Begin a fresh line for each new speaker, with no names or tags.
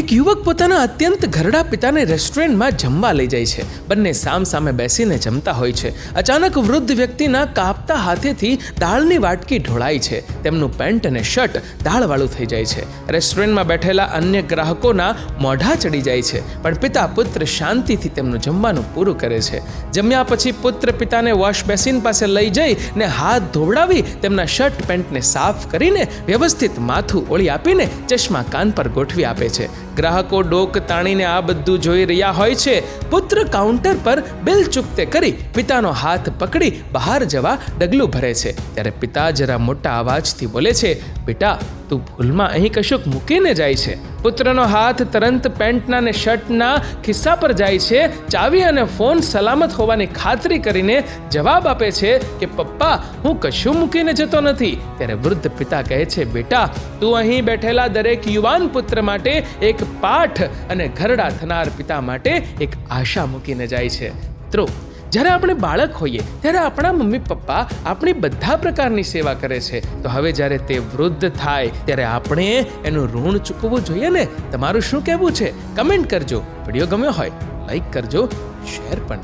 એક યુવક પોતાના અત્યંત ઘરડા પિતાને રેસ્ટોરન્ટમાં જમવા લઈ જાય છે. બંને સામ સામે બેસીને જમતા હોય છે. અચાનક વૃદ્ધ વ્યક્તિના કાપતા હાથેથી દાળની વાટકી ઢોળાય છે. તેમનું પેન્ટ અને શર્ટ દાળવાળું થઈ જાય છે. રેસ્ટોરન્ટમાં બેઠેલા અન્ય ગ્રાહકોના મોઢા ચડી જાય છે, પણ પિતા પુત્ર શાંતિથી તેમનું જમવાનું પૂરું કરે છે. જમ્યા પછી પુત્ર પિતાને વોશ બેસિન પાસે લઈ જઈ ને હાથ ધોવડાવી તેમના શર્ટ, પેન્ટને સાફ કરીને વ્યવસ્થિત માથું ઓળી આપીને ચશ્મા કાન પર ગોઠવી આપે છે. ગ્રાહકો ડોક તાણીને આ બધું જોઈ રહ્યા હોય છે, પુત્ર કાઉન્ટર પર બિલ ચૂકતે કરી પિતાનો હાથ પકડી બહાર જવા ડગલું ભરે છે. ત્યારે પિતા જરા મોટા અવાજથી બોલે છે, બેટા તું ભૂલમાં અહીં કશુંક મૂકીને જાય છે. પુત્રનો હાથ તરંત પેન્ટના ને શર્ટના ખિસ્સા પર જાય છે. ચાવી અને ફોન સલામત હોવાની ખાતરી કરીને જવાબ આપે છે કે, પપ્પા, હું કશું મૂકીને જતો નથી. ત્યારે વૃદ્ધ પિતા કહે છે, બેટા, તું અહીં બેઠેલા દરેક યુવાન પુત્ર માટે એક પાઠ અને ઘરડા થનાર પિતા માટે એક આશા મૂકીને જાય છે. મિત્રો જ્યારે આપણે બાળક હોઈએ, ત્યારે આપણા મમ્મી પપ્પા આપણી બધા પ્રકારની સેવા કરે છે. તો હવે જ્યારે તે વૃદ્ધ થાય, ત્યારે આપણે એનું ઋણ ચૂકવવું જોઈએ ને? તમારું શું કહેવું છે? કમેન્ટ કરજો. વીડિયો ગમ્યો હોય, લાઈક કરજો, શેર પણ.